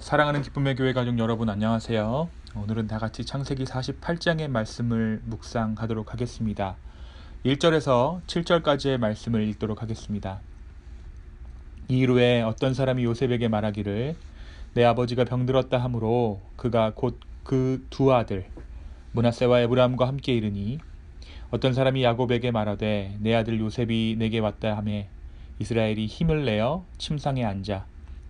사랑하는 기쁨의 교회 가족 여러분 안녕하세요. 오늘은 다 같이 창세기 48장의 말씀을 묵상하도록 하겠습니다. 1절에서 7절까지의 말씀을 읽도록 하겠습니다. 이후에 어떤 사람이 요셉에게 말하기를 내 아버지가 병들었다 하므로 그가 곧 그 두 아들 문하세와 에브라함과 함께 이르니 어떤 사람이 야곱에게 말하되 내 아들 요셉이 내게 왔다 하매 이스라엘이 힘을 내어 침상에 앉아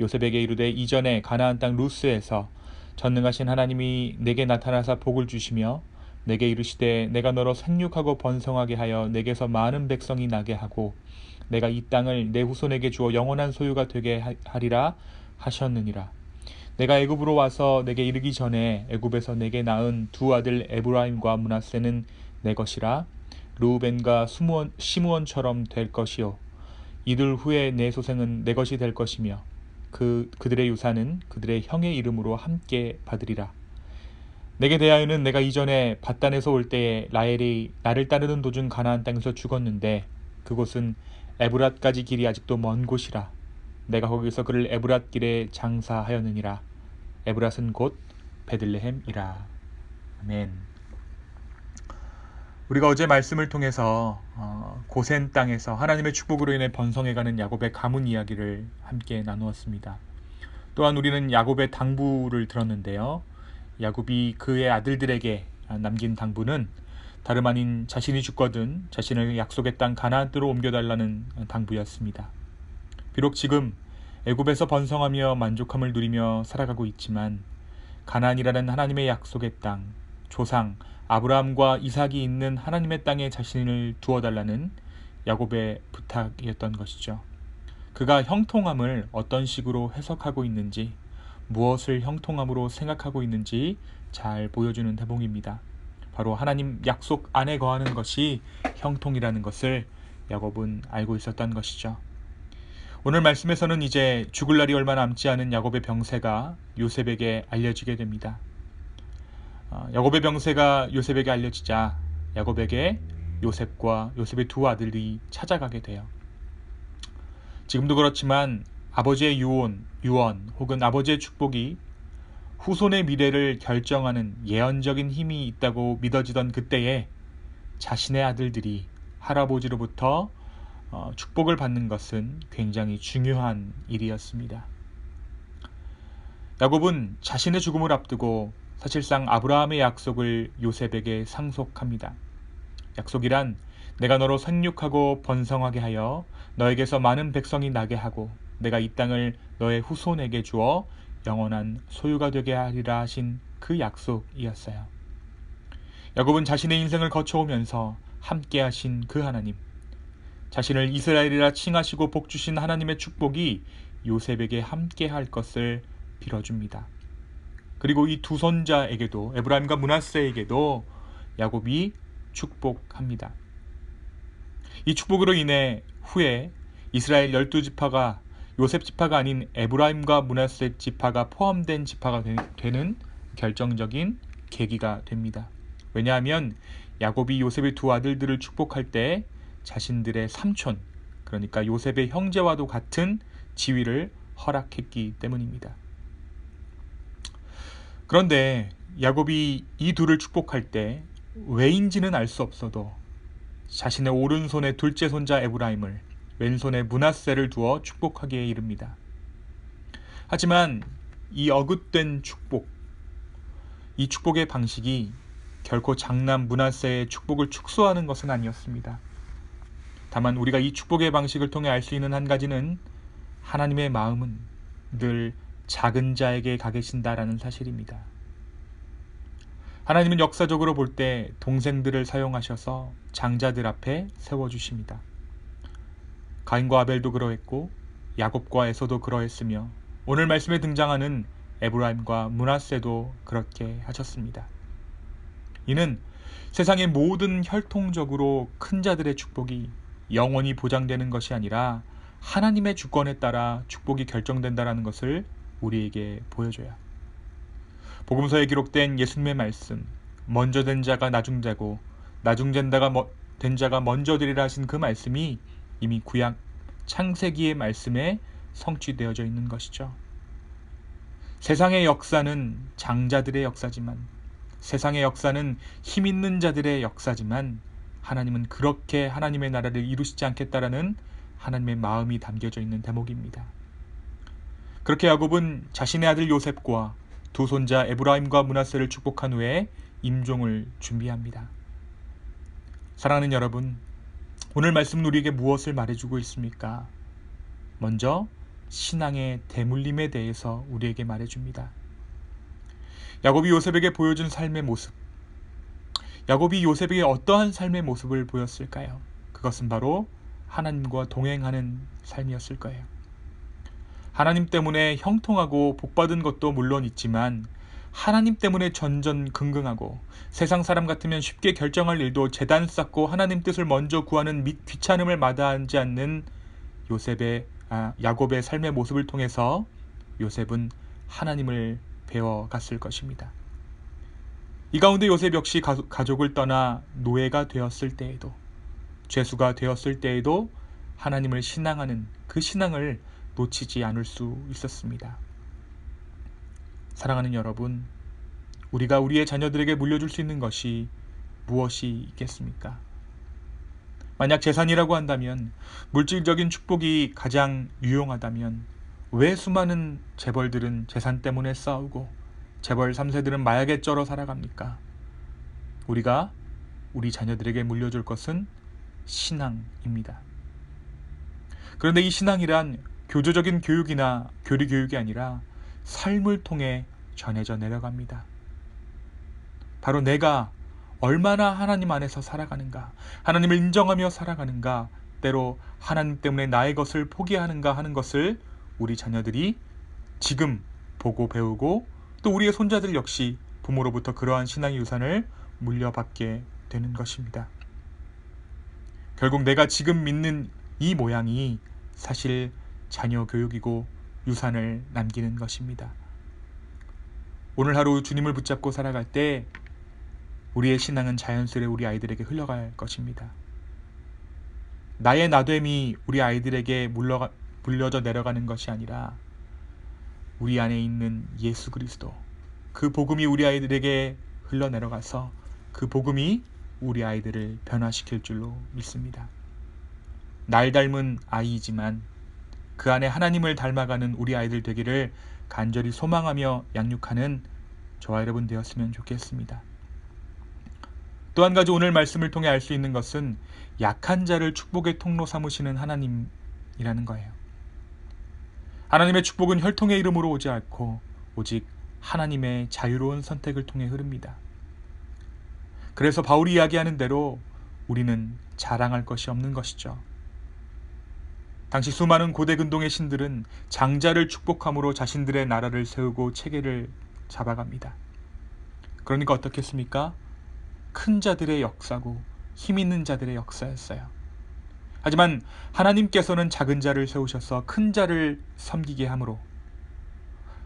요셉에게 이르되 이전에 가나안 땅 루스에서 전능하신 하나님이 내게 나타나사 복을 주시며 내게 이르시되 내가 너로 생육하고 번성하게 하여 내게서 많은 백성이 나게 하고 내가 이 땅을 내 후손에게 주어 영원한 소유가 되게 하리라 하셨느니라. 내가 애굽으로 와서 내게 이르기 전에 애굽에서 내게 낳은 두 아들 에브라임과 문하세는 내 것이라. 루벤과 시므온처럼 될 것이요. 이들 후에 내 소생은 내 것이 될 것이며 그 그들의 유산은 그들의 형의 이름으로 함께 받으리라. 내게 대하여는 내가 이전에 바단에서 올 때에 라헬이 나를 따르는 도중 가나안 땅에서 죽었는데 그곳은 에브랏까지 길이 아직도 먼 곳이라. 내가 거기서 그를 에브랏 길에 장사하였느니라. 에브랏은 곧 베들레헴이라. 아멘. 우리가 어제 말씀을 통해서 어, 고센 땅에서 하나님의 축복으로 인해 번성해가는 야곱의 가문 이야기를 함께 나누었습니다. 또한 우리는 야곱의 당부를 들었는데요. 야곱이 그의 아들들에게 남긴 당부는 다름 아닌 자신이 죽거든 자신을 약속의 땅 가나안 으로 옮겨달라는 당부였습니다. 비록 지금 애굽에서 번성하며 만족함을 누리며 살아가고 있지만 가나안이라는 하나님의 약속의 땅, 조상 아브라함과 이삭이 있는 하나님의 땅에 자신을 두어 달라는 야곱의 부탁이었던 것이죠. 그가 형통함을 어떤 식으로 해석하고 있는지, 무엇을 형통함으로 생각하고 있는지 잘 보여주는 대목입니다. 바로 하나님 약속 안에 거하는 것이 형통이라는 것을 야곱은 알고 있었던 것이죠. 오늘 말씀에서는 이제 죽을 날이 얼마 남지 않은 야곱의 병세가 요셉에게 알려지게 됩니다. 어, 야곱의 병세가 요셉에게 알려지자 야곱에게 요셉과 요셉의 두 아들이 찾아가게 돼요. 지금도 그렇지만 아버지의 유언, 유언 혹은 아버지의 축복이 후손의 미래를 결정하는 예언적인 힘이 있다고 믿어지던 그때에 자신의 아들들이 할아버지로부터 어, 축복을 받는 것은 굉장히 중요한 일이었습니다. 야곱은 자신의 죽음을 앞두고 사실상 아브라함의 약속을 요셉에게 상속합니다. 약속이란 내가 너로 생육하고 번성하게 하여 너에게서 많은 백성이 나게 하고 내가 이 땅을 너의 후손에게 주어 영원한 소유가 되게 하리라 하신 그 약속이었어요. 야곱은 자신의 인생을 거쳐오면서 함께 하신 그 하나님, 자신을 이스라엘이라 칭하시고 복 주신 하나님의 축복이 요셉에게 함께 할 것을 빌어줍니다. 그리고 이두 손자에게도 에브라임과 문하세에게도 야곱이 축복합니다. 이 축복으로 인해 후에 이스라엘 열두 지파가 요셉 지파가 아닌 에브라임과 문하세 지파가 포함된 지파가 되는 결정적인 계기가 됩니다. 왜냐하면 야곱이 요셉의 두 아들들을 축복할 때 자신들의 삼촌, 그러니까 요셉의 형제와도 같은 지위를 허락했기 때문입니다. 그런데 야곱이 이 둘을 축복할 때 왜인지는 알 수 없어도 자신의 오른손의 둘째 손자 에브라임을 왼손에 문하세를 두어 축복하기에 이릅니다. 하지만 이 어긋된 축복, 이 축복의 방식이 결코 장남 문하세의 축복을 축소하는 것은 아니었습니다. 다만 우리가 이 축복의 방식을 통해 알 수 있는 한 가지는 하나님의 마음은 늘 작은 자에게 가 계신다라는 사실입니다. 하나님은 역사적으로 볼 때 동생들을 사용하셔서 장자들 앞에 세워주십니다. 가인과 아벨도 그러했고 야곱과 에서도 그러했으며 오늘 말씀에 등장하는 에브라임과 문하세도 그렇게 하셨습니다. 이는 세상의 모든 혈통적으로 큰 자들의 축복이 영원히 보장되는 것이 아니라 하나님의 주권에 따라 축복이 결정된다라는 것을 우리에게 보여줘야. 복음서에 기록된 예수님의 말씀, 먼저 된 자가 나중 자고 나중 된 자가, 된 자가 먼저 되리라 하신 그 말씀이 이미 구약 창세기의 말씀에 성취되어져 있는 것이죠. 세상의 역사는 장자들의 역사지만 세상의 역사는 힘 있는 자들의 역사지만 하나님은 그렇게 하나님의 나라를 이루시지 않겠다라는 하나님의 마음이 담겨져 있는 대목입니다. 그렇게 야곱은 자신의 아들 요셉과 두 손자 에브라임과 문하세를 축복한 후에 임종을 준비합니다. 사랑하는 여러분, 오늘 말씀은 우리에게 무엇을 말해주고 있습니까? 먼저 신앙의 대물림에 대해서 우리에게 말해줍니다. 야곱이 요셉에게 보여준 삶의 모습. 야곱이 요셉에게 어떠한 삶의 모습을 보였을까요? 그것은 바로 하나님과 동행하는 삶이었을 거예요. 하나님 때문에 형통하고 복받은 것도 물론 있지만 하나님 때문에 전전긍긍하고 세상 사람 같으면 쉽게 결정할 일도 재단 쌓고 하나님 뜻을 먼저 구하는 및 귀찮음을 마다하지 않는 요셉의 아, 야곱의 삶의 모습을 통해서 요셉은 하나님을 배워갔을 것입니다. 이 가운데 요셉 역시 가족을 떠나 노예가 되었을 때에도 죄수가 되었을 때에도 하나님을 신앙하는 그 신앙을 놓치지 않을 수 있었습니다. 사랑하는 여러분, 우리가 우리의 자녀들에게 물려줄 수 있는 것이 무엇이 있겠습니까? 만약 재산이라고 한다면, 물질적인 축복이 가장 유용하다면, 왜 수많은 재벌들은 재산 때문에 싸우고, 재벌 3세들은 마약에 쩔어 살아갑니까? 우리가 우리 자녀들에게 물려줄 것은 신앙입니다. 그런데 이 신앙이란 교조적인 교육이나 교리 교육이 아니라 삶을 통해 전해져 내려갑니다. 바로 내가 얼마나 하나님 안에서 살아가는가, 하나님을 인정하며 살아가는가, 때로 하나님 때문에 나의 것을 포기하는가 하는 것을 우리 자녀들이 지금 보고 배우고 또 우리의 손자들 역시 부모로부터 그러한 신앙의 유산을 물려받게 되는 것입니다. 결국 내가 지금 믿는 이 모양이 사실 자녀 교육이고 유산을 남기는 것입니다. 오늘 하루 주님을 붙잡고 살아갈 때 우리의 신앙은 자연스레 우리 아이들에게 흘러갈 것입니다. 나의 나됨이 우리 아이들에게 물러가, 물려져 내려가는 것이 아니라 우리 안에 있는 예수 그리스도 그 복음이 우리 아이들에게 흘러내려가서 그 복음이 우리 아이들을 변화시킬 줄로 믿습니다. 날 닮은 아이이지만 그 안에 하나님을 닮아가는 우리 아이들 되기를 간절히 소망하며 양육하는 저와 여러분 되었으면 좋겠습니다. 또 한 가지 오늘 말씀을 통해 알 수 있는 것은 약한 자를 축복의 통로 삼으시는 하나님이라는 거예요. 하나님의 축복은 혈통의 이름으로 오지 않고 오직 하나님의 자유로운 선택을 통해 흐릅니다. 그래서 바울이 이야기하는 대로 우리는 자랑할 것이 없는 것이죠. 당시 수많은 고대 근동의 신들은 장자를 축복함으로 자신들의 나라를 세우고 체계를 잡아갑니다. 그러니까 어떻겠습니까? 큰 자들의 역사고 힘 있는 자들의 역사였어요. 하지만 하나님께서는 작은 자를 세우셔서 큰 자를 섬기게 함으로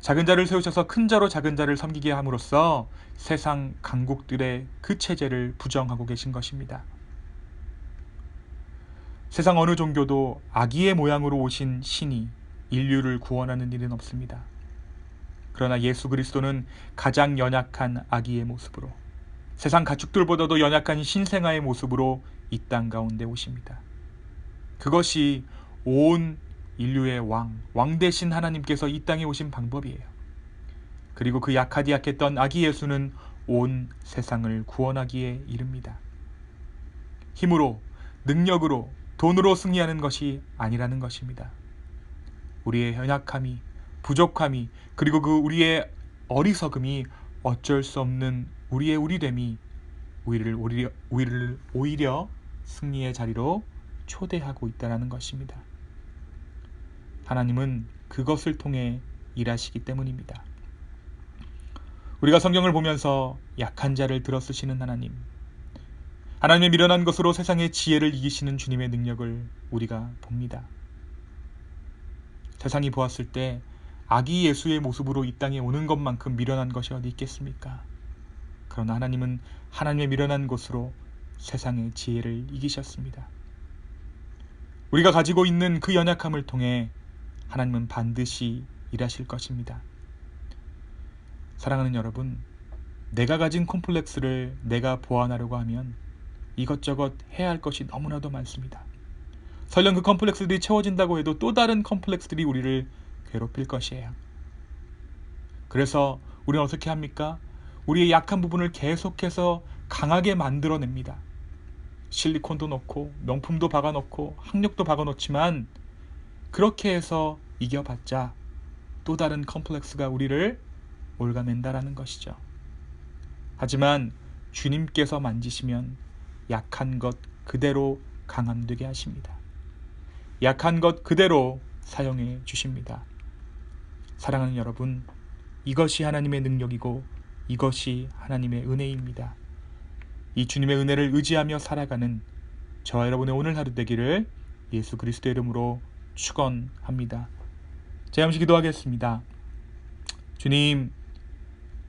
작은 자를 세우셔서 큰 자로 작은 자를 섬기게 함으로써 세상 강국들의 그 체제를 부정하고 계신 것입니다. 세상 어느 종교도 아기의 모양으로 오신 신이 인류를 구원하는 일은 없습니다. 그러나 예수 그리스도는 가장 연약한 아기의 모습으로 세상 가축들보다도 연약한 신생아의 모습으로 이 땅 가운데 오십니다. 그것이 온 인류의 왕, 왕 대신 하나님께서 이 땅에 오신 방법이에요. 그리고 그 약하디 약했던 아기 예수는 온 세상을 구원하기에 이릅니다. 힘으로, 능력으로, 돈으로 승리하는 것이 아니라는 것입니다. 우리의 연약함이, 부족함이, 그리고 그 우리의 어리석음이 어쩔 수 없는 우리의 우리됨이 우리를 오히려, 우리를 오히려 승리의 자리로 초대하고 있다는 것입니다. 하나님은 그것을 통해 일하시기 때문입니다. 우리가 성경을 보면서 약한 자를 들어 쓰시는 하나님, 하나님의 미련한 것으로 세상의 지혜를 이기시는 주님의 능력을 우리가 봅니다. 세상이 보았을 때 아기 예수의 모습으로 이 땅에 오는 것만큼 미련한 것이 어디 있겠습니까? 그러나 하나님은 하나님의 미련한 것으로 세상의 지혜를 이기셨습니다. 우리가 가지고 있는 그 연약함을 통해 하나님은 반드시 일하실 것입니다. 사랑하는 여러분, 내가 가진 콤플렉스를 내가 보완하려고 하면 이것저것 해야 할 것이 너무나도 많습니다. 설령 그 컴플렉스들이 채워진다고 해도 또 다른 컴플렉스들이 우리를 괴롭힐 것이에요. 그래서 우리는 어떻게 합니까? 우리의 약한 부분을 계속해서 강하게 만들어냅니다. 실리콘도 넣고 명품도 박아놓고 학력도 박아놓지만 그렇게 해서 이겨봤자 또 다른 컴플렉스가 우리를 올가맨다라는 것이죠. 하지만 주님께서 만지시면 약한 것 그대로 강함 되게 하십니다. 약한 것 그대로 사용해 주십니다. 사랑하는 여러분, 이것이 하나님의 능력이고 이것이 하나님의 은혜입니다. 이 주님의 은혜를 의지하며 살아가는 저와 여러분의 오늘 하루 되기를 예수 그리스도의 이름으로 축원합니다. 제 잠시 기도하겠습니다. 주님,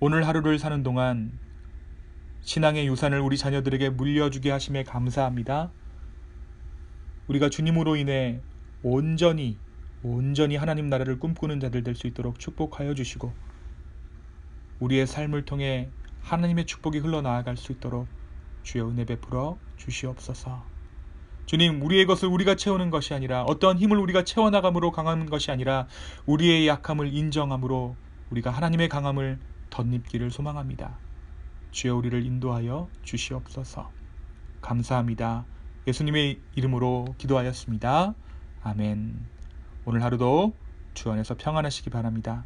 오늘 하루를 사는 동안 신앙의 유산을 우리 자녀들에게 물려주게 하심에 감사합니다. 우리가 주님으로 인해 온전히 온전히 하나님 나라를 꿈꾸는 자들 될 수 있도록 축복하여 주시고 우리의 삶을 통해 하나님의 축복이 흘러나아갈 수 있도록 주여 은혜 베풀어 주시옵소서. 주님, 우리의 것을 우리가 채우는 것이 아니라 어떠한 힘을 우리가 채워나감으로 강한 것이 아니라 우리의 약함을 인정함으로 우리가 하나님의 강함을 덧입기를 소망합니다. 주여 우리를 인도하여 주시옵소서. 감사합니다. 예수님의 이름으로 기도하였습니다. 아멘. 오늘 하루도 주 안에서 평안하시기 바랍니다.